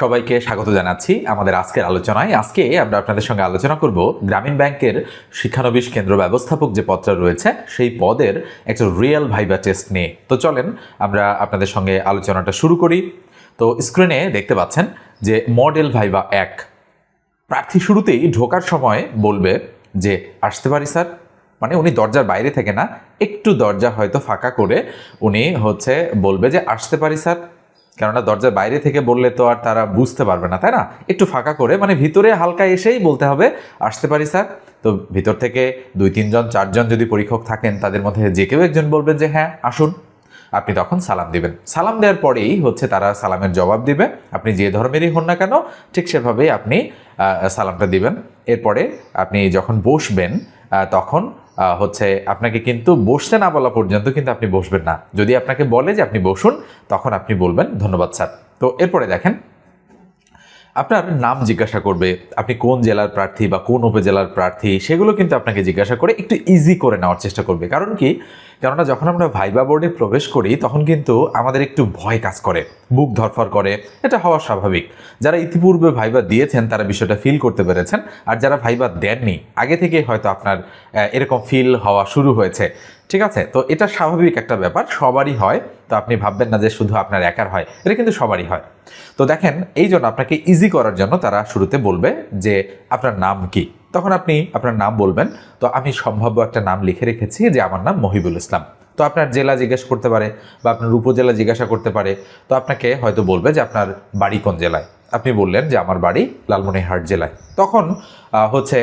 সবাইকে স্বাগত জানাচ্ছি আমাদের আজকের আলোচনায়। আজকে আমরা আপনাদের সঙ্গে আলোচনা করব গ্রামীণ ব্যাংকের শিক্ষানবিশ কেন্দ্র ব্যবস্থাপক যে পদটা রয়েছে, সেই পদের একটা রিয়েল ভাইবা টেস্ট নিয়ে। তো চলেন আমরা আপনাদের সঙ্গে আলোচনাটা শুরু করি। তো স্ক্রিনে দেখতে পাচ্ছেন যে মডেল ভাইবা এক। প্রার্থী শুরুতেই ঢোকার সময় বলবে যে, আসতে পারি স্যার। মানে উনি দরজার বাইরে থেকে না, একটু দরজা হয়তো ফাঁকা করে উনি হচ্ছে বলবে যে, আসতে পারি স্যার। কেননা দরজার বাইরে থেকে বললে তো আর তারা বুঝতে পারবে না, তাই না? একটু ফাঁকা করে মানে ভিতরে হালকা এসেই বলতে হবে, আসতে পারি স্যার? তো ভিতর থেকে দুই, তিনজন, চারজন যদি পরীক্ষক থাকেন, তাদের মধ্যে যে কেউ একজন বলবেন যে হ্যাঁ আসুন। আপনি তখন সালাম দিবেন। সালাম দেওয়ার পরেই হচ্ছে তারা সালামের জবাব দিবে। আপনি যে ধর্মেরই হন না কেন, ঠিক সেভাবেই আপনি সালামটা দিবেন। এরপরে আপনি যখন বসবেন তখন হচ্ছে আপনাকে কিন্তু বসতে না বলা পর্যন্ত কিন্তু আপনি বসবেন না। যদি আপনাকে বলে যে আপনি বসুন, তখন আপনি বলবেন, ধন্যবাদ, স্যার। তো এরপরে দেখেন, আপনার নাম জিজ্ঞাসা করবে, আপনি কোন জেলার প্রার্থী বা কোন উপজেলার প্রার্থী, সেগুলো কিন্তু আপনাকে জিজ্ঞাসা করে একটু ইজি করে নেওয়ার চেষ্টা করবে। কারণ কি কেননা যখন আমরা ভাইবা বোর্ডে প্রবেশ করি, তখন কিন্তু আমাদের একটু ভয় কাজ করে, বুক ধরফর করে। এটা হওয়া স্বাভাবিক। যারা ইতিপূর্বে ভাইবা দিয়েছেন, তারা বিষয়টা ফিল করতে পেরেছেন। আর যারা ভাইবা দেননি, আগে থেকে হয়তো আপনার এরকম ফিল হওয়া শুরু হয়েছে। ঠিক আছে? তো এটা স্বাভাবিক একটা ব্যাপার, সবারই হয়। তো আপনি ভাববেন না যে শুধু আপনার একার হয়, এটা কিন্তু সবারই হয়। তো দেখেন, এই জন্য আপনাকে ইজি করার জন্য তারা শুরুতে বলবে যে, আপনার নাম কি? তখন আপনি আপনার নাম বলবেন। তো আমি সম্ভাব্য একটা নাম লিখে রেখেছি যে আমার নাম মহিবুল ইসলাম। তো আপনার জেলা জিজ্ঞেস করতে পারে বা আপনার উপজেলা জিজ্ঞাসা করতে পারে। তো আপনাকে হয়তো বলবে যে আপনার বাড়ি কোন জেলায়? আপনি বললেন যে আমার বাড়ি লালমনিরহাট জেলায়। তখন হচ্ছে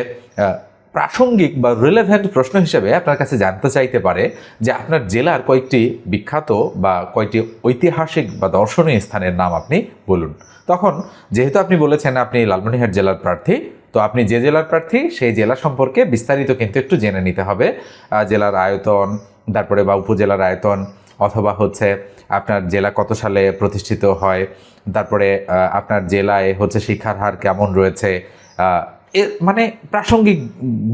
প্রাসঙ্গিক বা রিলেভেন্ট প্রশ্ন হিসেবে আপনার কাছে জানতে চাইতে পারে যে আপনার জেলার কয়েকটি বিখ্যাত বা কয়েকটি ঐতিহাসিক বা দর্শনীয় স্থানের নাম আপনি বলুন। তখন, যেহেতু আপনি বলেছেন আপনি লালমনিরহাট জেলার প্রার্থী তো আপনি যে জেলার প্রার্থী, সেই জেলা সম্পর্কে বিস্তারিত কিন্তু একটু জেনে নিতে হবে। জেলার আয়তন, তারপরে বা উপজেলার আয়তন, অথবা হচ্ছে আপনার জেলা কত সালে প্রতিষ্ঠিত হয়, তারপরে আপনার জেলায় হচ্ছে শিক্ষার হার কেমন রয়েছে মানে প্রাসঙ্গিক,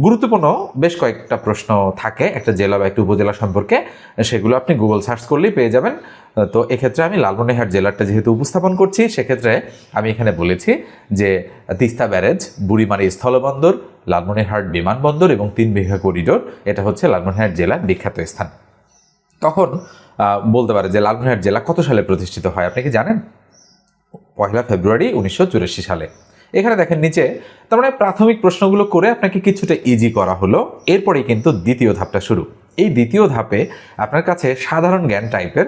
গুরুত্বপূর্ণ বেশ কয়েকটা প্রশ্ন থাকে একটা জেলা বা একটা উপজেলা সম্পর্কে, সেগুলো আপনি গুগল সার্চ করলেই পেয়ে যাবেন। তো এক্ষেত্রে আমি লালমনিরহাট জেলাটা যেহেতু উপস্থাপন করছি, সেক্ষেত্রে আমি এখানে বলেছি যে তিস্তা ব্যারেজ, বুড়িমারি স্থলবন্দর, লালমনিরহাট বিমানবন্দর এবং তিন বিঘা করিডোর, এটা হচ্ছে লালমনিরহাট জেলার বিখ্যাত স্থান। তখন বলতে পারে যে লালমনিরহাট জেলা কত সালে প্রতিষ্ঠিত হয়, আপনি কি জানেন? পয়লা ফেব্রুয়ারি উনিশশো চুরাশি সালে। এখানে দেখেন নিচে, তার মানে প্রাথমিক প্রশ্নগুলো করে আপনাকে কিছুটা ইজি করা হলো। এরপরেই কিন্তু দ্বিতীয় ধাপটা শুরু। এই দ্বিতীয় ধাপে আপনার কাছে সাধারণ জ্ঞান টাইপের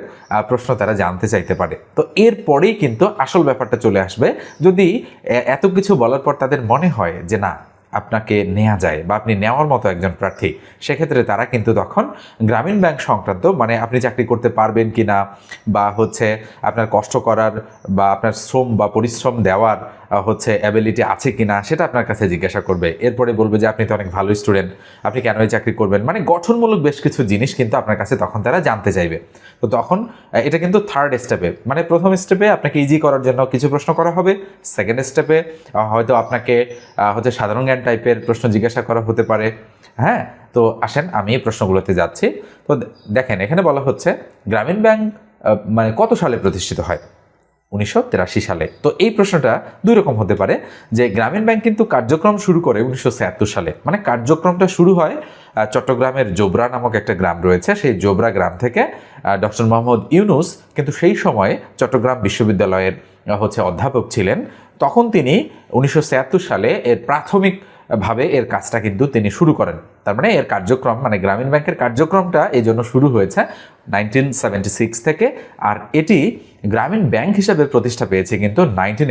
প্রশ্ন তারা জানতে চাইতে পারে। তো এরপরেই কিন্তু আসল ব্যাপারটা চলে আসবে। যদি এত কিছু বলার পর তাদের মনে হয় যে না আপনাকে নেওয়া যায় বা আপনি নেওয়ার মতো একজন প্রার্থী, সেক্ষেত্রে তারা কিন্তু তখন গ্রামীণ ব্যাংক সংক্রান্ত মানে আপনি চাকরি করতে পারবেন কি না বা হচ্ছে আপনার কষ্ট করার বা আপনার শ্রম বা পরিশ্রম দেওয়ার হচ্ছে অ্যাবিলিটি আছে কি না সেটা আপনার কাছে জিজ্ঞাসা করবে। এরপরে বলবে যে, আপনি তো অনেক ভালো স্টুডেন্ট আপনি কেন এই চাকরি করবেন? মানে গঠনমূলক বেশ কিছু জিনিস কিন্তু আপনার কাছে তখন তারা জানতে চাইবে। তো তখন এটা কিন্তু থার্ড স্টেপে মানে প্রথম স্টেপে আপনাকে ইজি করার জন্য কিছু প্রশ্ন করা হবে। সেকেন্ড স্টেপে হয়তো আপনাকে হচ্ছে সাধারণ টাইপের প্রশ্ন জিজ্ঞাসা করা হতে পারে। হ্যাঁ তো আসেন আমি এই প্রশ্নগুলোতে যাচ্ছি। তো দেখেন, এখানে বলা হচ্ছে, গ্রামীণ ব্যাংক মানে কত সালে প্রতিষ্ঠিত হয়? উনিশশো সালে। তো এই প্রশ্নটা দুই রকম হতে পারে, যে গ্রামীণ ব্যাংক কিন্তু কার্যক্রম শুরু করে উনিশশো ছিয়াত্তর সালে। মানে কার্যক্রমটা শুরু হয় চট্টগ্রামের জোবরা নামক একটা গ্রাম রয়েছে। সেই জোবরা গ্রাম থেকে ডক্টর মোহাম্মদ ইউনুস কিন্তু সেই সময়ে চট্টগ্রাম বিশ্ববিদ্যালয়ের হচ্ছে অধ্যাপক ছিলেন। তখন তিনি উনিশশো ছিয়াত্তর সালে এর প্রাথমিক ভাবে এর কাজটা কিন্তু তিনি শুরু করেন। তার মানে এর কার্যক্রম মানে গ্রামীণ ব্যাংকের কার্যক্রমটা এই জন্য শুরু হয়েছে নাইনটিন থেকে। আর এটি গ্রামীণ ব্যাংক হিসাবে প্রতিষ্ঠা পেয়েছে কিন্তু নাইনটিন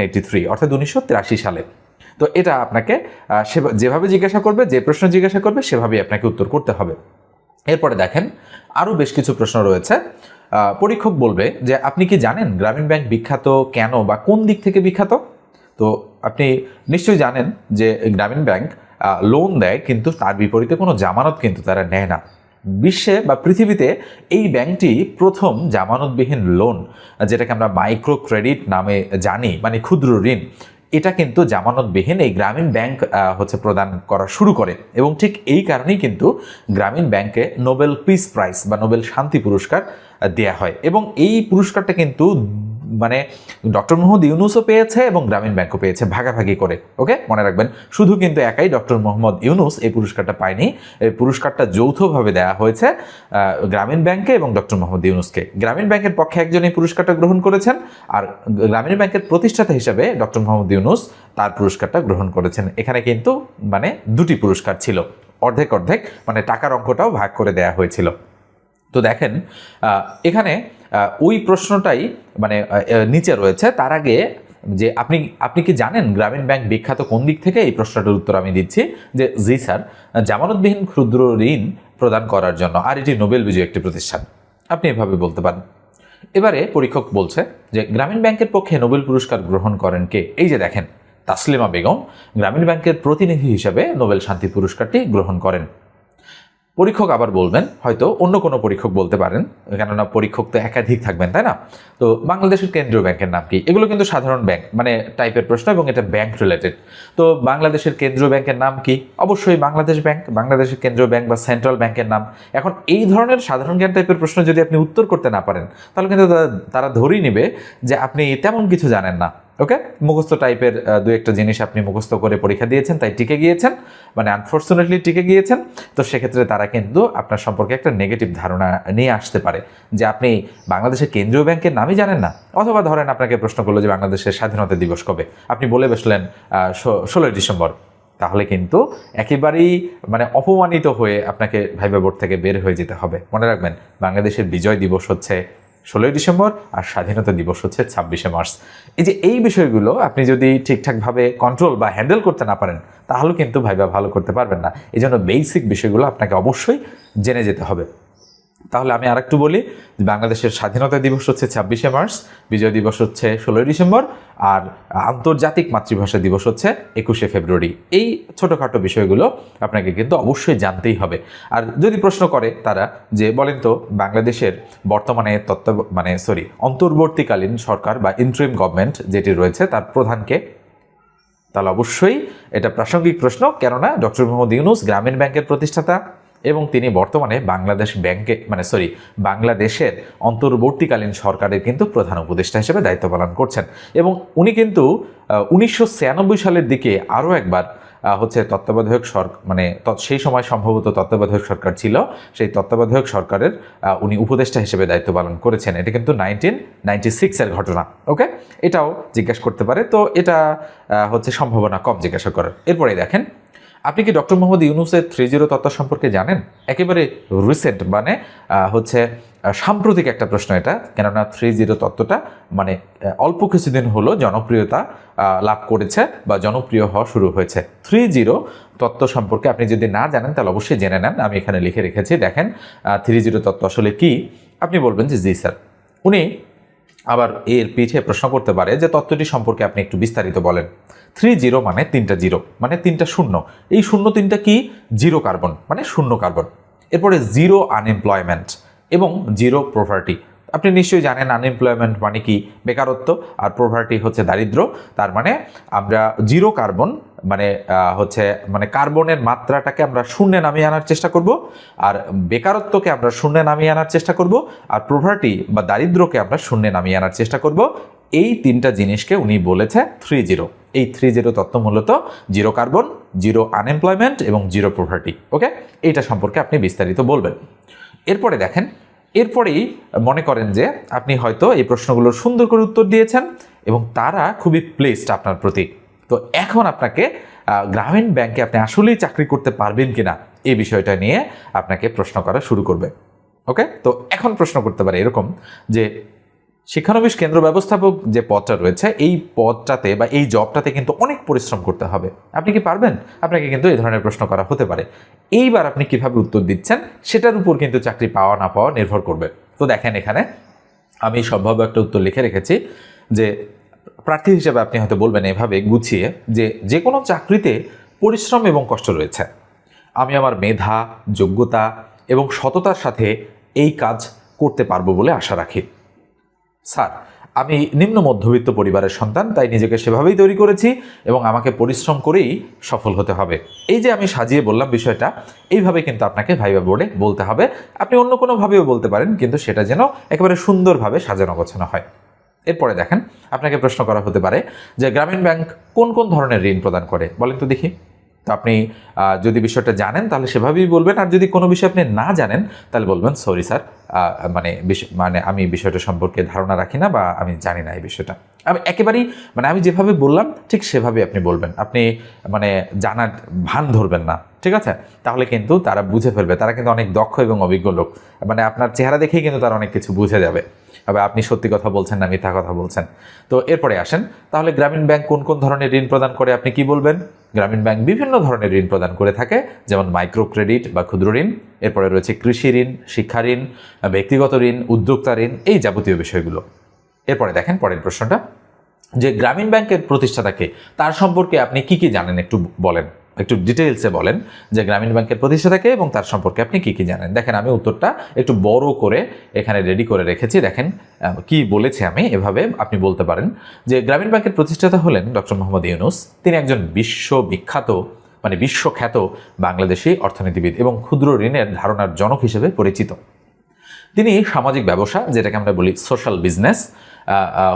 অর্থাৎ উনিশশো তিরাশি সালে। তো এটা আপনাকে যেভাবে জিজ্ঞাসা করবে, যে প্রশ্ন জিজ্ঞাসা করবে, সেভাবেই আপনাকে উত্তর করতে হবে। এরপরে দেখেন, আরও বেশ কিছু প্রশ্ন রয়েছে। পরীক্ষক বলবে যে, আপনি কি জানেন গ্রামীণ ব্যাংক বিখ্যাত কেন বা কোন দিক থেকে বিখ্যাত? তো আপনি নিশ্চয়ই জানেন যে গ্রামীণ ব্যাংক লোন দেয় কিন্তু তার বিপরীতে কোনো জামানত কিন্তু তারা নেয় না। বিশ্বে বা পৃথিবীতে এই ব্যাংকটি প্রথম জামানতবিহীন লোন যেটাকে আমরা মাইক্রো ক্রেডিট নামে জানি মানে ক্ষুদ্র ঋণ। এটা কিন্তু জামানতবিহীন এই গ্রামীণ ব্যাংক হচ্ছে প্রদান করা শুরু করে এবং ঠিক এই কারণেই কিন্তু গ্রামীণ ব্যাংকে নোবেল পিস প্রাইজ বা নোবেল শান্তি পুরস্কার দেয়া হয়। এবং এই পুরস্কারটা কিন্তু মানে ডক্টর মোহাম্মদ ইউনুসও পেয়েছে এবং গ্রামীণ ব্যাংকও পেয়েছে ভাগাভাগি করে, ওকে? মনে রাখবেন, শুধু কিন্তু একাই ডক্টর মোহাম্মদ ইউনুস এই পুরস্কারটা পায়নি। এই পুরস্কারটা যৌথভাবে দেওয়া হয়েছে গ্রামীণ ব্যাংকে এবং ডক্টর মোহাম্মদ ইউনুসকে। গ্রামীণ ব্যাংকের পক্ষে একজন এই পুরস্কারটা গ্রহণ করেছেন আর গ্রামীণ ব্যাংকের প্রতিষ্ঠাতা হিসাবে ডক্টর মোহাম্মদ ইউনুস তার পুরস্কারটা গ্রহণ করেছেন। এখানে কিন্তু মানে দুটি পুরস্কার ছিল, অর্ধেক অর্ধেক মানে টাকার অঙ্কটাও ভাগ করে দেয়া হয়েছিল। তো দেখেন এখানে ওই প্রশ্নটাই মানে নিচে রয়েছে। তার আগে যে আপনি আপনি কি জানেন গ্রামীণ ব্যাংক বিখ্যাত কোন দিক থেকে? এই প্রশ্নটার উত্তর আমি দিচ্ছি যে, জি স্যার, জামানতবিহীন ক্ষুদ্র ঋণ প্রদান করার জন্য আর এটি নোবেল বিজয়ী একটি প্রতিষ্ঠান। আপনি এভাবে বলতে পারেন। এবারে পরীক্ষক বলছে যে, গ্রামীণ ব্যাংকের পক্ষে নোবেল পুরস্কার গ্রহণ করেন কে? এই যে দেখেন, তাসলিমা বেগম গ্রামীণ ব্যাংকের প্রতিনিধি হিসাবে নোবেল শান্তি পুরস্কারটি গ্রহণ করেন। পরীক্ষক আবার বলবেন, হয়তো অন্য কোনো পরীক্ষক বলতে পারেন, কেননা পরীক্ষক তো একাধিক থাকবেন, তাই না? তো বাংলাদেশের কেন্দ্রীয় ব্যাংকের নাম কি? এগুলো কিন্তু সাধারণ ব্যাংক মানে টাইপের প্রশ্ন এবং এটা ব্যাংক রিলেটেড তো বাংলাদেশের কেন্দ্রীয় ব্যাংকের নাম কি? অবশ্যই বাংলাদেশ ব্যাংক, বাংলাদেশের কেন্দ্রীয় ব্যাংক বা সেন্ট্রাল ব্যাংকের নাম। এখন এই ধরনের সাধারণ জ্ঞান টাইপের প্রশ্ন যদি আপনি উত্তর করতে না পারেন, তাহলে কিন্তু তারা- ধরেই নেবে যে আপনি তেমন কিছু জানেন না। ওকে মুখস্থ টাইপের দু একটা জিনিস আপনি মুখস্থ করে পরীক্ষা দিয়েছেন, তাই টিকে গিয়েছেন। মানে আনফর্চুনেটলি টিকে গিয়েছেন। তো সেক্ষেত্রে তারা কিন্তু আপনার সম্পর্কে একটা নেগেটিভ ধারণা নিয়ে আসতে পারে। যে আপনি বাংলাদেশের কেন্দ্রীয় ব্যাংকের নামই জানেন না। অথবা ধরেন আপনাকে প্রশ্ন করল যে বাংলাদেশের স্বাধীনতা দিবস কবে? আপনি বলে বসলেন ষোলোই ডিসেম্বর। তাহলে কিন্তু একেবারেই মানে অপমানিত হয়ে আপনাকে ভাইবা বোর্ড থেকে বের হয়ে যেতে হবে। মনে রাখবেন, বাংলাদেশের বিজয় দিবস হচ্ছে ষোলোই ডিসেম্বর আর স্বাধীনতা দিবস হচ্ছে ছাব্বিশে মার্চ। এই যে এই বিষয়গুলো আপনি যদি ঠিকঠাকভাবে কন্ট্রোল বা হ্যান্ডেল করতে না পারেন তাহলেও কিন্তু ভাইবা ভালো করতে পারবেন না। এই জন্য বেসিক বিষয়গুলো আপনাকে অবশ্যই জেনে যেতে হবে। তাহলে আমি আরেকটু বলি, বাংলাদেশের স্বাধীনতা দিবস হচ্ছে ছাব্বিশে মার্চ, বিজয় দিবস হচ্ছে ষোলোই ডিসেম্বর, আর আন্তর্জাতিক মাতৃভাষা দিবস হচ্ছে একুশে ফেব্রুয়ারি। এই ছোটোখাটো বিষয়গুলো আপনাকে কিন্তু অবশ্যই জানতেই হবে। আর যদি প্রশ্ন করে তারা যে, বলেন তো, বাংলাদেশের বর্তমানে তত্ত্ব মানে সরি, অন্তর্বর্তীকালীন সরকার বা ইন্ট্রিম গভর্নমেন্ট যেটি রয়েছে, তার প্রধানকে, তাহলে অবশ্যই এটা প্রাসঙ্গিক প্রশ্ন। কেননা, ডক্টর মোহাম্মদ ইউনুস গ্রামীণ ব্যাংকের প্রতিষ্ঠাতা এবং তিনি বর্তমানে বাংলাদেশ ব্যাংকে মানে সরি, বাংলাদেশের অন্তর্বর্তীকালীন সরকারের কিন্তু প্রধান উপদেষ্টা হিসেবে দায়িত্ব পালন করছেন। এবং উনি কিন্তু উনিশশো ছিয়ানব্বই সালের দিকে আরও একবার হচ্ছে তত্ত্বাবধায়ক সরকার মানে সেই সময় সম্ভবত তত্ত্বাবধায়ক সরকার ছিল, সেই তত্ত্বাবধায়ক সরকারের উনি উপদেষ্টা হিসেবে দায়িত্ব পালন করেছেন। এটা কিন্তু নাইনটিন নাইনটি সিক্সের ঘটনা, ওকে? এটাও জিজ্ঞাসা করতে পারে। তো এটা হচ্ছে সম্ভাবনা কম জিজ্ঞাসা করার। এরপরে দেখেন আপনি কি ডক্টর মোহাম্মদ ইউনুসের থ্রি জিরো তত্ত্ব সম্পর্কে জানেন? একেবারে রিসেন্ট মানে হচ্ছে সাম্প্রতিক একটা প্রশ্ন এটা। কেননা থ্রি জিরো তত্ত্বটা মানে অল্প কিছুদিন হলো জনপ্রিয়তা লাভ করেছে বা জনপ্রিয় হওয়া শুরু হয়েছে। থ্রি জিরো তত্ত্ব সম্পর্কে আপনি যদি না জানেন, তাহলে অবশ্যই জেনে নেন। আমি এখানে লিখে রেখেছি, দেখেন থ্রি জিরো তত্ত্ব আসলে কি? আপনি বলবেন যে, জি, স্যার। উনি আবার এর পিঠে প্রশ্ন করতে পারে যে তত্ত্বটি সম্পর্কে আপনি একটু বিস্তারিত বলেন। থ্রি জিরো মানে তিনটা জিরো মানে তিনটা শূন্য। এই শূন্য তিনটা কি? জিরো কার্বন মানে শূন্য কার্বন এরপরে জিরো আনএমপ্লয়মেন্ট এবং জিরো প্রপার্টি আপনি নিশ্চয়ই জানেন আনএমপ্লয়মেন্ট মানে কি? বেকারত্ব আর প্রপার্টি হচ্ছে দারিদ্র। তার মানে আমরা জিরো কার্বন মানে হচ্ছে মানে কার্বনের মাত্রাটাকে আমরা শূন্যে নামিয়ে আনার চেষ্টা করব, আর বেকারত্বকে আমরা শূন্যে নামিয়ে আনার চেষ্টা করব, আর প্রপার্টি বা দারিদ্রকে আমরা শূন্যে নামিয়ে আনার চেষ্টা করব। এই তিনটা জিনিসকে উনি বলেছে থ্রি জিরো এই থ্রি জিরো তত্ত্ব মূলত জিরো কার্বন জিরো আনএমপ্লয়মেন্ট এবং জিরো প্রভার্টি ওকে এইটা সম্পর্কে আপনি বিস্তারিত বলবেন। এরপরে দেখেন, এরপরেই মনে করেন যে আপনি হয়তো এই প্রশ্নগুলোর সুন্দর করে উত্তর দিয়েছেন এবং তারা খুবই প্লেসড আপনার প্রতি। তো এখন আপনাকে গ্রামীণ ব্যাংকে আপনি আসলেই চাকরি করতে পারবেন কিনা এই বিষয়টা নিয়ে আপনাকে প্রশ্ন করা শুরু করবে ওকে তো এখন প্রশ্ন করতে পারে এরকম যে শিক্ষানবিশ কেন্দ্র ব্যবস্থাপক যে পদটা রয়েছে, এই পদটাতে বা এই জবটাতে কিন্তু অনেক পরিশ্রম করতে হবে। আপনি কি পারবেন? আপনাকে কিন্তু এই ধরনের প্রশ্ন করা হতে পারে। এইবার আপনি কীভাবে উত্তর দিচ্ছেন, সেটার উপর কিন্তু চাকরি পাওয়া না পাওয়া নির্ভর করবে। তো দেখেন এখানে, আমি সম্ভাব্য একটা উত্তর লিখে রেখেছি যে, প্রার্থী হিসেবে আপনি হয়তো বলবেন এভাবে গুছিয়ে যে যে কোনো চাকরিতে পরিশ্রম এবং কষ্ট রয়েছে। আমি আমার মেধা, যোগ্যতা এবং সততার সাথে এই কাজ করতে পারব বলে আশা রাখি। স্যার, আমি নিম্ন মধ্যবিত্ত পরিবারের সন্তান, তাই নিজেকে সেভাবেই তৈরি করেছি এবং আমাকে পরিশ্রম করেই সফল হতে হবে। এই যে আমি সাজিয়ে বললাম বিষয়টা, এইভাবে কিন্তু আপনাকে ভাইবা বোর্ডে বলতে হবে। আপনি অন্য কোনোভাবেও বলতে পারেন, কিন্তু সেটা যেন একেবারে সুন্দরভাবে সাজানো গোছানো হয়। এরপরে দেখেন, আপনাকে প্রশ্ন করা হতে পারে যে গ্রামীণ ব্যাংক কোন কোন ধরনের ঋণ প্রদান করে? বলেন তো দেখি। তো আপনি যদি বিষয়টা জানেন, তাহলে সেভাবেই বলবেন। আর যদি কোনো বিষয় আপনি না জানেন, তাহলে বলবেন, সরি স্যার মানে মানে আমি বিষয়টা সম্পর্কে ধারণা রাখি না বা আমি জানি না এই বিষয়টা। আমি একেবারেই মানে আমি যেভাবে বললাম, ঠিক সেভাবে আপনি বলবেন। আপনি মানে জানার ভান ধরবেন না, ঠিক আছে? তাহলে কিন্তু তারা বুঝে ফেলবে। তারা কিন্তু অনেক দক্ষ এবং অভিজ্ঞ লোক। মানে আপনার চেহারা দেখেই কিন্তু তারা অনেক কিছু বুঝে যাবে। তবে আপনি সত্যি কথা বলছেন না, মিথ্যা কথা বলছেন। তো এরপরে আসেন। তাহলে গ্রামীণ ব্যাংক কোন কোন ধরনের ঋণ প্রদান করে আপনি কি বলবেন? গ্রামীণ ব্যাংক বিভিন্ন ধরনের ঋণ প্রদান করে থাকে। যেমন মাইক্রো ক্রেডিট বা ক্ষুদ্র ঋণ। এরপরে রয়েছে কৃষি ঋণ, শিক্ষা ঋণ, ব্যক্তিগত ঋণ, উদ্যোক্তা ঋণ, এই যাবতীয় বিষয়গুলো। এরপরে দেখেন পরের প্রশ্নটা। যে গ্রামীণ ব্যাংকের প্রতিষ্ঠাতাকে, তার সম্পর্কে আপনি কি কি জানেন? একটু বলেন, একটু ডিটেলসে বলেন যে গ্রামীণ ব্যাংকের প্রতিষ্ঠাতাকে এবং তার সম্পর্কে আপনি কি কি জানেন? দেখেন, আমি উত্তরটা একটু বড় করে এখানে রেডি করে রেখেছি। দেখেন কি বলেছি আমি এভাবে আপনি বলতে পারেন। যে গ্রামীণ ব্যাংকের প্রতিষ্ঠাতা হলেন ডক্টর মোহাম্মদ ইউনুস। তিনি একজন বিশ্ববিখ্যাত মানে বিশ্বখ্যাত বাংলাদেশি অর্থনীতিবিদ এবং ক্ষুদ্র ঋণের ধারণার জনক হিসেবে পরিচিত। তিনি সামাজিক ব্যবসা, যেটাকে আমরা বলি সোশ্যাল বিজনেস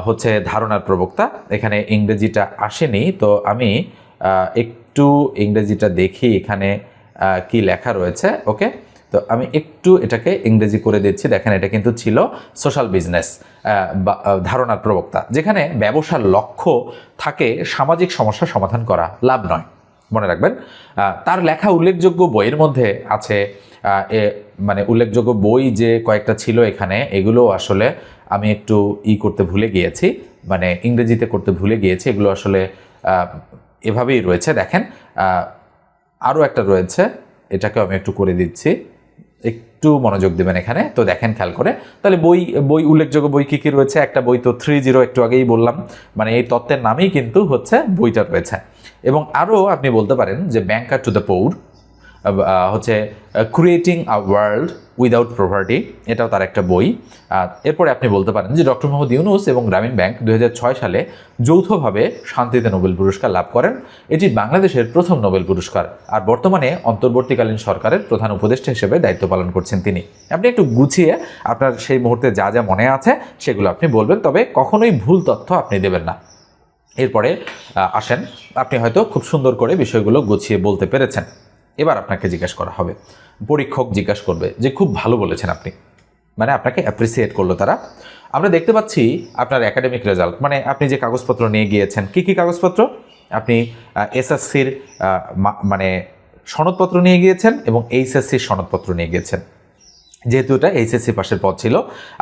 হচ্ছে ধারণার প্রবক্তা। এখানে ইংরেজিটা আসেনি, তো আমি একটু ইংরেজিটা দেখি এখানে কি লেখা রয়েছে, ওকে? তো আমি একটু এটাকে ইংরেজি করে দিচ্ছি। দেখেন, এটা কিন্তু ছিল সোশ্যাল বিজনেস ধারণার প্রবক্তা। যেখানে ব্যবসার লক্ষ্য থাকে সামাজিক সমস্যা সমাধান করা, লাভ নয়। মনে রাখবেন। তার লেখা উল্লেখযোগ্য বইয়ের মধ্যে আছে মানে উল্লেখযোগ্য বই যে কয়েকটা ছিল এখানে, এগুলো আসলে আমি একটু ই করতে ভুলে গিয়েছি মানে ইংরেজিতে করতে ভুলে গিয়েছি, এগুলো আসলে এভাবেই রয়েছে। দেখেন আরও একটা রয়েছে, এটাকে আমি একটু করে দিচ্ছি, একটু মনোযোগ দেবেন এখানে, তো দেখেন খেয়াল করে। তাহলে বই বই, উল্লেখযোগ্য বই কী কী রয়েছে? একটা বই তো থ্রি জিরো একটু আগেই বললাম মানে এই তত্ত্বের নামেই কিন্তু হচ্ছে বইটা রয়েছে। এবং আরও আপনি বলতে পারেন যে ব্যাংকার টু দ্য পৌর হচ্ছে creating a world without poverty এটাও তার একটা বই। এরপরে আপনি বলতে পারেন যে ডক্টর মোহাম্মদ ইউনুস এবং গ্রামীণ ব্যাংক দু হাজার ছয় সালে যৌথভাবে শান্তিতে নোবেল পুরস্কার লাভ করেন। এটি বাংলাদেশের প্রথম নোবেল পুরস্কার, আর বর্তমানে অন্তর্বর্তীকালীন সরকারের প্রধান উপদেষ্টা হিসেবে দায়িত্ব পালন করছেন তিনি। আপনি একটু গুছিয়ে আপনার সেই মুহূর্তে যা যা মনে আছে সেগুলো আপনি বলবেন, তবে কখনোই ভুল তথ্য আপনি দেবেন না। এরপরে আসেন। আপনি হয়তো খুব সুন্দর করে বিষয়গুলো গুছিয়ে বলতে পেরেছেন। এবার আপনাকে জিজ্ঞাসা করা হবে, পরীক্ষক জিজ্ঞাসা করবে যে খুব ভালো বলেছেন আপনি। মানে আপনাকে অ্যাপ্রিসিয়েট করল তারা। আমরা দেখতে পাচ্ছি আপনার একাডেমিক রেজাল্ট মানে আপনি যে কাগজপত্র নিয়ে গিয়েছেন, কি কি কাগজপত্র? আপনি এসএসসির মানে সনদপত্র নিয়ে গিয়েছেন এবং এইচএসসির সনদপত্র নিয়ে গিয়েছেন। যেহেতু এটা এইচএসসি পাশের পদ ছিল,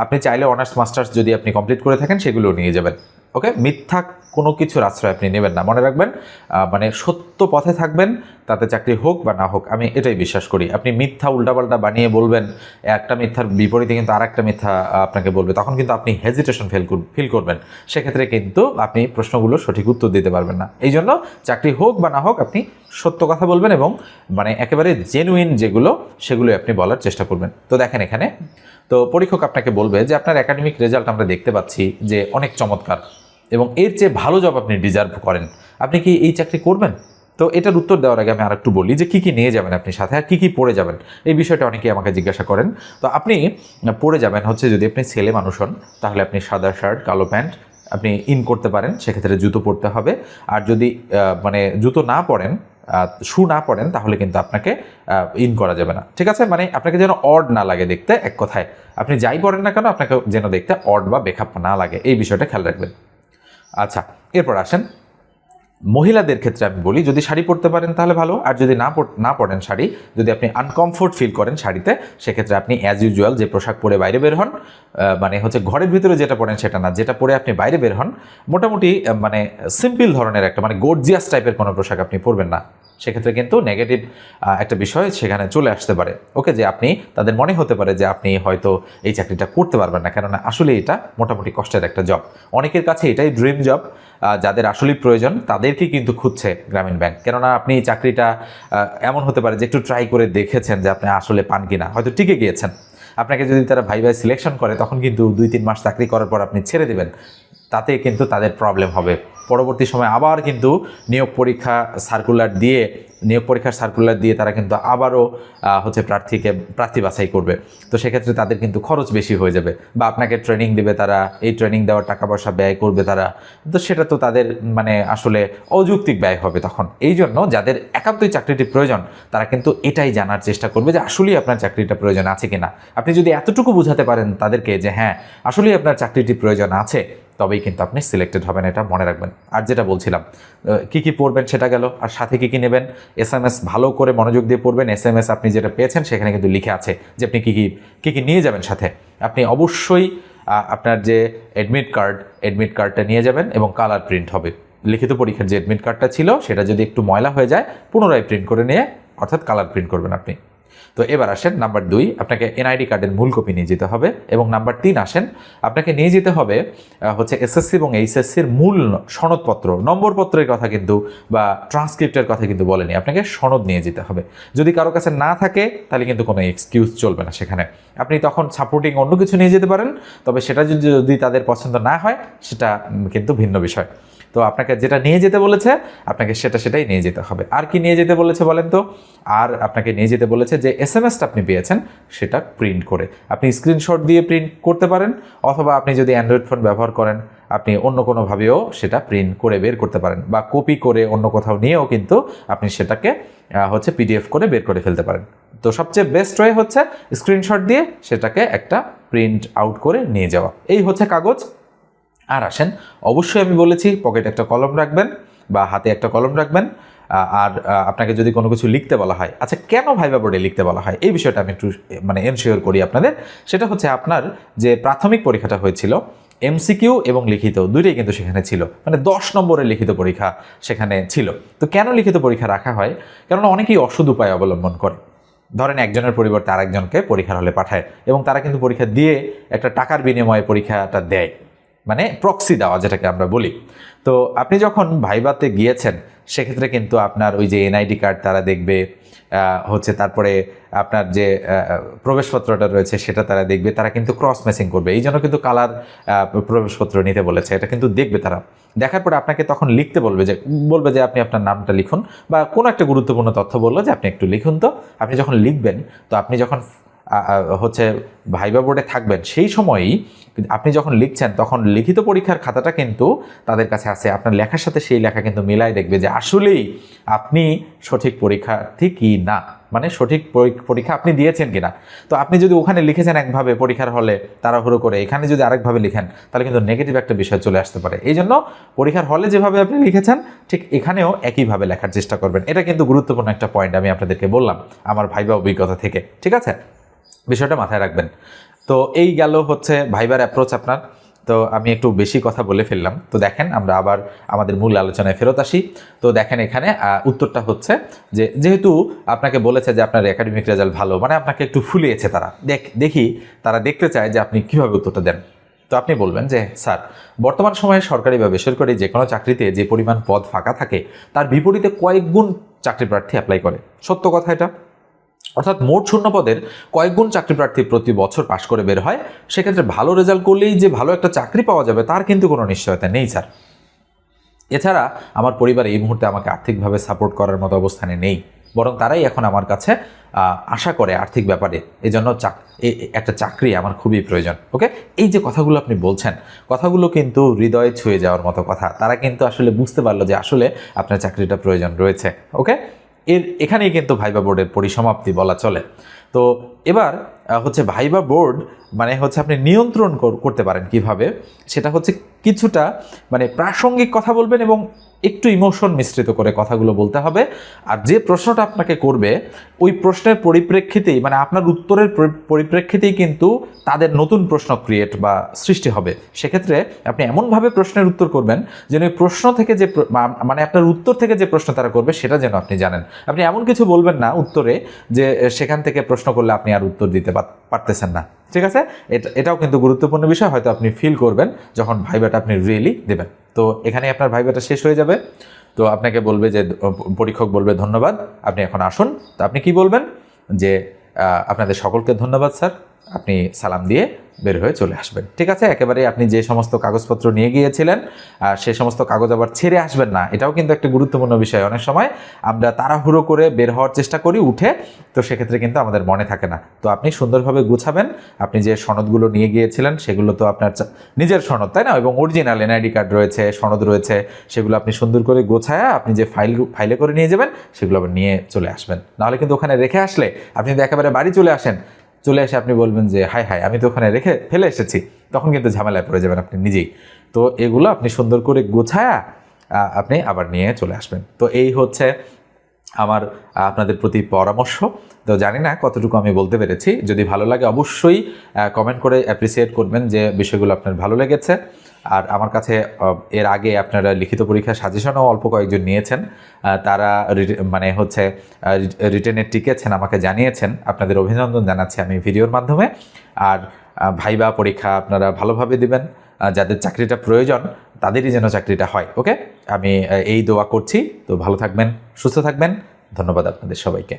আপনি চাইলে অনার্স মাস্টার্স যদি আপনি কমপ্লিট করে থাকেন, সেগুলো নিয়ে যাবেন। ওকে? মিথ্যা কোনো কিছুর আশ্রয় আপনি নেবেন না। মনে রাখবেন মানে সত্য পথে থাকবেন, তাতে চাকরি হোক বা না হোক, আমি এটাই বিশ্বাস করি। আপনি মিথ্যা উল্টাপাল্টা বানিয়ে বলবেন, একটা মিথ্যার বিপরীতে কিন্তু আর একটা মিথ্যা আপনাকে বলবে, তখন কিন্তু আপনি হেজিটেশন ফিল ফিল করবেন। সেক্ষেত্রে কিন্তু আপনি প্রশ্নগুলো সঠিক উত্তর দিতে পারবেন না। এই জন্য চাকরি হোক বা না হোক, আপনি সত্য কথা বলবেন এবং মানে একেবারে জেনুইন যেগুলো সেগুলো আপনি বলার চেষ্টা করবেন। তো দেখেন এখানে, তো পরীক্ষক আপনাকে বলবে যে, আপনার একাডেমিক রেজাল্ট আমরা দেখতে পাচ্ছি যে অনেক চমৎকার। এবং এর চেয়ে ভালো জব আপনি ডিজার্ভ করেন। আপনি কি এই চাকরি করবেন? তো এটার উত্তর দেওয়ার আগে আমি আরেকটু বলি যে কী কী নিয়ে যাবেন আপনি সাথে আর কী কী পড়ে যাবেন? এই বিষয়টা অনেকেই আমাকে জিজ্ঞাসা করেন। তো আপনি পড়ে যাবেন হচ্ছে যদি আপনি ছেলে মানুষ হন, তাহলে আপনি সাদা শার্ট, কালো প্যান্ট আপনি ইন করতে পারেন, সেক্ষেত্রে জুতো পরতে হবে। আর যদি মানে জুতো না পরেন শু না পড়েন, তাহলে কিন্তু আপনাকে ইন করা যাবে না। ঠিক আছে? মানে আপনাকে যেন অড না লাগে দেখতে, এক কথায়। আপনি যাই পড়েন না কেন, আপনাকে যেন দেখতে অড বা বেখাপ না লাগে। এই বিষয়টা খেয়াল রাখবেন। আচ্ছা এরপর আসেন। মহিলাদের ক্ষেত্রে আমি বলি, যদি শাড়ি পরতে পারেন তাহলে ভালো, আর যদি না না পরেন শাড়ি, যদি আপনি আনকমফোর্ট ফিল করেন শাড়িতে, সেক্ষেত্রে আপনি অ্যাজ ইউজুয়াল যে পোশাক পরে বাইরে বের হন মানে হচ্ছে ঘরের ভিতরে যেটা পরেন সেটা না, যেটা পরে আপনি বাইরে বের হন, মোটামুটি মানে সিম্পল ধরনের একটা মানে গর্জিয়াস টাইপের কোনো পোশাক আপনি পরবেন না। সেক্ষেত্রে কিন্তু নেগেটিভ একটা বিষয় সেখানে চলে আসতে পারে। ওকে যে আপনি, তাদের মনে হতে পারে যে আপনি হয়তো এই চাকরিটা করতে পারবেন না, কেননা আসলে এটা মোটামুটি কষ্টের একটা জব অনেকের কাছে এটাই ড্রিম জব যাদের আসলেই প্রয়োজন, তাদেরকেই কিন্তু খুঁজছে গ্রামীণ ব্যাংক। কেননা আপনি চাকরিটা এমন হতে পারে যে একটু ট্রাই করে দেখেছেন যে আপনি আসলে পান কিনা, হয়তো টিকে গিয়েছেন। আপনাকে যদি তারা ভাই ভাই সিলেকশন করে, তখন কিন্তু দুই তিন মাস চাকরি করার পর আপনি ছেড়ে দেবেন। তাতে কিন্তু তাদের প্রবলেম হবে। পরবর্তী সময় আবার কিন্তু নিয়োগ পরীক্ষা সার্কুলার দিয়ে, নিয়োগ পরীক্ষার সার্কুলার দিয়ে তারা কিন্তু আবারও হচ্ছে প্রার্থীকে, প্রার্থী বাছাই করবে। তো সেক্ষেত্রে তাদের কিন্তু খরচ বেশি হয়ে যাবে বা আপনাকে ট্রেনিং দেবে তারা, এই ট্রেনিং দেওয়ার টাকা পয়সা ব্যয় করবে তারা। তো সেটা তো তাদের মানে আসলে অযৌক্তিক ব্যয় হবে তখন। এই জন্য যাদের একান্তই চাকরিটি প্রয়োজন, তারা কিন্তু এটাই জানার চেষ্টা করবে যে আসলেই আপনার চাকরিটা প্রয়োজন আছে কিনা। আপনি যদি এতটুকু বোঝাতে পারেন তাদেরকে যে হ্যাঁ আসলেই আপনার চাকরিটি প্রয়োজন আছে তবেই কিন্তু আপনি সিলেক্টেড হবেন, এটা মনে রাখবেন। আর যেটা বলছিলাম কি কি পড়বেন সেটা গেল, আর সাথে কি কি নেবেন? এস এম এস ভালো করে মনোযোগ দিয়ে পড়বেন এস এম এস আপনি যেটা পেয়েছেন সেখানে কিন্তু লিখে আছে যে আপনি কী কী কী কী নিয়ে যাবেন সাথে। আপনি অবশ্যই আপনার যে অ্যাডমিট কার্ড অ্যাডমিট কার্ডটা নিয়ে যাবেন এবং কালার প্রিন্ট হবে। লিখিত পরীক্ষার যে অ্যাডমিট কার্ডটা ছিল, সেটা যদি একটু ময়লা হয়ে যায়, পুনরায় প্রিন্ট করে নিয়ে অর্থাৎ কালার প্রিন্ট করবেন আপনি। তো এবার আসেন নাম্বার দুই, আপনাকে এনআইডি কার্ডের মূল কপি নিয়ে যেতে হবে এবং নাম্বার তিন আসেন, আপনাকে নিয়ে যেতে হবে হচ্ছে এসএসসি এবং এইচএসসির মূল সনদপত্র, নম্বরপত্রের কথা কিন্তু বা ট্রান্সক্রিপ্টের কথা কিন্তু বলেনি, আপনাকে সনদ নিয়ে যেতে হবে। যদি কারও কাছে না থাকে, তাহলে কিন্তু কোনো এক্সকিউজ চলবে না সেখানে। আপনি তখন সাপোর্টিং অন্য কিছু নিয়ে যেতে পারেন, তবে সেটা যদি তাদের পছন্দ না হয়, সেটা কিন্তু ভিন্ন বিষয়। তো আপনাকে যেটা নিয়ে যেতে বলেছে, আপনাকে সেটা সেটাই নিয়ে যেতে হবে। আর কি নিয়ে যেতে বলেছে বলেন তো? আর আপনাকে নিয়ে যেতে বলেছে যে এস এম এসটা আপনি পেয়েছেন, সেটা প্রিন্ট করে। আপনি স্ক্রিনশট দিয়ে প্রিন্ট করতে পারেন, অথবা আপনি যদি অ্যান্ড্রয়েড ফোন ব্যবহার করেন, আপনি অন্য কোনোভাবেও সেটা প্রিন্ট করে বের করতে পারেন, বা কপি করে অন্য কোথাও নিয়েও কিন্তু আপনি সেটাকে হচ্ছে পিডিএফ করে বের করে ফেলতে পারেন। তো সবচেয়ে বেস্ট ওয়ে হচ্ছে স্ক্রিনশট দিয়ে সেটাকে একটা প্রিন্ট আউট করে নিয়ে যাওয়া। এই হচ্ছে কাগজ। আর আসেন, অবশ্যই আমি বলেছি পকেটে একটা কলম রাখবেন বা হাতে একটা কলম রাখবেন। আর আপনাকে যদি কোনো কিছু লিখতে বলা হয় আচ্ছা কেন ভাইবা বোর্ডে লিখতে বলা হয়? এই বিষয়টা আমি একটু মানে এনশিওর করি আপনাদের। সেটা হচ্ছে আপনার যে প্রাথমিক পরীক্ষাটা হয়েছিল এমসিকিউ এবং লিখিত, দুইটাই কিন্তু সেখানে ছিল। মানে দশ নম্বরের লিখিত পরীক্ষা সেখানে ছিল। তো কেন লিখিত পরীক্ষা রাখা হয়? কেননা অনেকেই অসুদ উপায় অবলম্বন করে। ধরেন একজনের পরিবর্তে আরেকজনকে পরীক্ষার হলে পাঠায় এবং তারা কিন্তু পরীক্ষা দিয়ে একটা টাকার বিনিময়ে পরীক্ষাটা দেয়। মানে প্রক্সি দেওয়া, যেটাকে আমরা বলি। তো আপনি যখন ভাইবাতে গিয়েছেন, সেক্ষেত্রে কিন্তু আপনার ওই যে এনআইডি কার্ড তারা দেখবে হচ্ছে তারপরে আপনার যে প্রবেশপত্রটা রয়েছে, সেটা তারা দেখবে, তারা কিন্তু ক্রস ম্যাচিং করবে। এই জন্য কিন্তু কালার প্রবেশপত্র নিতে বলেছে, এটা কিন্তু দেখবে তারা। দেখার পরে আপনাকে তখন লিখতে বলবে যে বলবে যে আপনি আপনার নামটা লিখুন, বা কোনো একটা গুরুত্বপূর্ণ তথ্য বলল যে, আপনি একটু লিখুন তো। আপনি যখন লিখবেন, তো আপনি যখন হচ্ছে ভাইবা বোর্ডে থাকবেন, সেই সময়ই আপনি যখন লিখছেন, তখন লিখিত পরীক্ষার খাতাটা কিন্তু তাদের কাছে আছে। আপনার লেখার সাথে সেই লেখা কিন্তু মিলাই দেখবে যে আসলেই আপনি সঠিক পরীক্ষার্থী কি না? মানে সঠিক পরীক্ষা আপনি দিয়েছেন কিনা? তো আপনি যদি ওখানে লিখেছেন একভাবে পরীক্ষার হলে তাড়াহুড়ো করে, এখানে যদি আরেকভাবে লিখেন, তাহলে কিন্তু নেগেটিভ একটা বিষয় চলে আসতে পারে। এই জন্য পরীক্ষার হলে যেভাবে আপনি লিখেছেন, ঠিক এখানেও একইভাবে লেখার চেষ্টা করবেন। এটা কিন্তু গুরুত্বপূর্ণ একটা পয়েন্ট আমি আপনাদেরকে বললাম, আমার ভাইবা অভিজ্ঞতা থেকে। ঠিক আছে? বিষয়টা মাথায় রাখবেন। তো এই গেল হচ্ছে ভাইবার অ্যাপ্রোচ আপনার। তো আমি একটু বেশি কথা বলে ফেললাম। তো দেখেন আমরা আবার আমাদের মূল আলোচনায় ফেরত আসি। তো দেখেন এখানে উত্তরটা হচ্ছে যে, যেহেতু আপনাকে বলেছে যে আপনার একাডেমিক রেজাল্ট ভালো মানে আপনাকে একটু ফুলিয়েছে তারা। দেখ, দেখি তারা দেখতে চায় যে আপনি কীভাবে উত্তরটা দেন। তো আপনি বলবেন যে, স্যার, বর্তমান সময়ে সরকারি বা বেসরকারি যে কোনো চাকরিতে যে পরিমাণ পদ ফাঁকা থাকে, তার বিপরীতে কয়েক গুণ চাকরি প্রার্থী অ্যাপ্লাই করে। সত্য কথা এটা। অর্থাৎ মোট শূন্য পদের কয়েকগুণ চাকরি প্রার্থী প্রতি বছর পাশ করে বের হয়, সেক্ষেত্রে ভালো রেজাল্ট করলেই যে ভালো একটা চাকরি পাওয়া যাবে, তার কিন্তু কোনো নিশ্চয়তা নেই, স্যার। এছাড়া আমার পরিবার এই মুহূর্তে আমাকে আর্থিকভাবে সাপোর্ট করার মতো অবস্থানে নেই, বরং তারাই এখন আমার কাছে আশা করে আর্থিক ব্যাপারে। এই জন্য একটা চাকরি আমার খুবই প্রয়োজন, ওকে? এই যে কথাগুলো আপনি বলছেন, কথাগুলো কিন্তু হৃদয়ে ছুঁয়ে যাওয়ার মতো কথা। তারা কিন্তু আসলে বুঝতে পারল যে আসলে আপনার চাকরিটা প্রয়োজন রয়েছে, ওকে? এর এখানেই কিন্তু ভাইবা বোর্ডের পরিসমাপ্তি বলা চলে। তো এবার হচ্ছে ভাইবা বোর্ড মানে হচ্ছে আপনি নিয়ন্ত্রণ কর- করতে পারেন কীভাবে, সেটা হচ্ছে কিছুটা মানে প্রাসঙ্গিক কথা বলবেন এবং একটু ইমোশন মিশ্রিত করে কথাগুলো বলতে হবে। আর যে প্রশ্নটা আপনাকে করবে, ওই প্রশ্নের পরিপ্রেক্ষিতেই মানে আপনার উত্তরের পরিপ্রেক্ষিতেই কিন্তু তাদের নতুন প্রশ্ন ক্রিয়েট বা সৃষ্টি হবে। সেক্ষেত্রে আপনি এমনভাবে প্রশ্নের উত্তর করবেন যেন ওই প্রশ্ন থেকে যে মানে আপনার উত্তর থেকে যে প্রশ্ন তারা করবে, সেটা যেন আপনি জানেন। আপনি এমন কিছু বলবেন না উত্তরে যে সেখান থেকে প্রশ্ন করলে আপনি আর উত্তর দিতে পারতেছেন না। ঠিক আছে? এটা, এটাও কিন্তু গুরুত্বপূর্ণ বিষয়, হয়তো আপনি ফিল করবেন যখন ভাইবাটা আপনি রিয়েলি দেবেন। তো এখানে আপনার ভাইবাটা শেষ হয়ে যাবে। তো আপনাকে বলবে যে পরীক্ষক বলবে ধন্যবাদ। আপনি এখন আসুন। তো আপনি কি বলবেন? যে আপনাদের সকলকে ধন্যবাদ, স্যার। আপনি সালাম দিয়ে বের হয়ে চলে আসবেন। ঠিক আছে? একেবারে আপনি যে সমস্ত কাগজপত্র নিয়ে গিয়েছিলেন আর সে সমস্ত কাগজ আবার ছেড়ে আসবেন না। এটাও কিন্তু একটা গুরুত্বপূর্ণ বিষয়। অনেক সময় আমরা তাড়াহুড়ো করে বের হওয়ার চেষ্টা করি উঠে, তো সেক্ষেত্রে কিন্তু আমাদের মনে থাকে না। তো আপনি সুন্দরভাবে গুছাবেন। আপনি যে সনদগুলো নিয়ে গিয়েছিলেন, সেগুলো তো আপনার নিজের সনদ, তাই না? এবং অরিজিনাল এনআইডি কার্ড রয়েছে, সনদ রয়েছে, সেগুলো আপনি সুন্দর করে গোছায়া আপনি যে ফাইল ফাইলে করে নিয়ে যাবেন, সেগুলো আবার নিয়ে চলে আসবেন। নাহলে কিন্তু ওখানে রেখে আসলে আপনি যদি একেবারে বাড়ি চলে আসেন চলে এসে আপনি বলবেন যে, হাই হাই, আমি তো ওখানে রেখে ফেলে এসেছি। তখন কিন্তু ঝামেলায় পড়ে যাবেন আপনি নিজেই। তো এগুলো আপনি সুন্দর করে গোছায়া আপনি আবার নিয়ে চলে আসবেন। তো এই হচ্ছে আমার আপনাদের প্রতি পরামর্শ। তো জানি না কতটুকু আমি বলতে পেরেছি। যদি ভালো লাগে অবশ্যই কমেন্ট করে অ্যাপ্রিসিয়েট করবেন যে, বিষয়গুলো আপনার ভালো লেগেছে। আর আমার কাছে এর আগে আপনারা লিখিত পরীক্ষার সাজেশনও অল্প কয়েকজন নিয়েছেন। তারা মানে হচ্ছে রিটেনে টিকেছেন আমাকে জানিয়েছেন। আপনাদের অভিনন্দন জানাচ্ছি আমি ভিডিওর মাধ্যমে। আর ভাইবা পরীক্ষা আপনারা ভালোভাবে দিবেন। যাদের চাকরিটা প্রয়োজন, তাদেরই যেন চাকরিটা হয়, ওকে? আমি এই দোয়া করছি। তো ভালো থাকবেন, সুস্থ থাকবেন। ধন্যবাদ আপনাদের সবাইকে।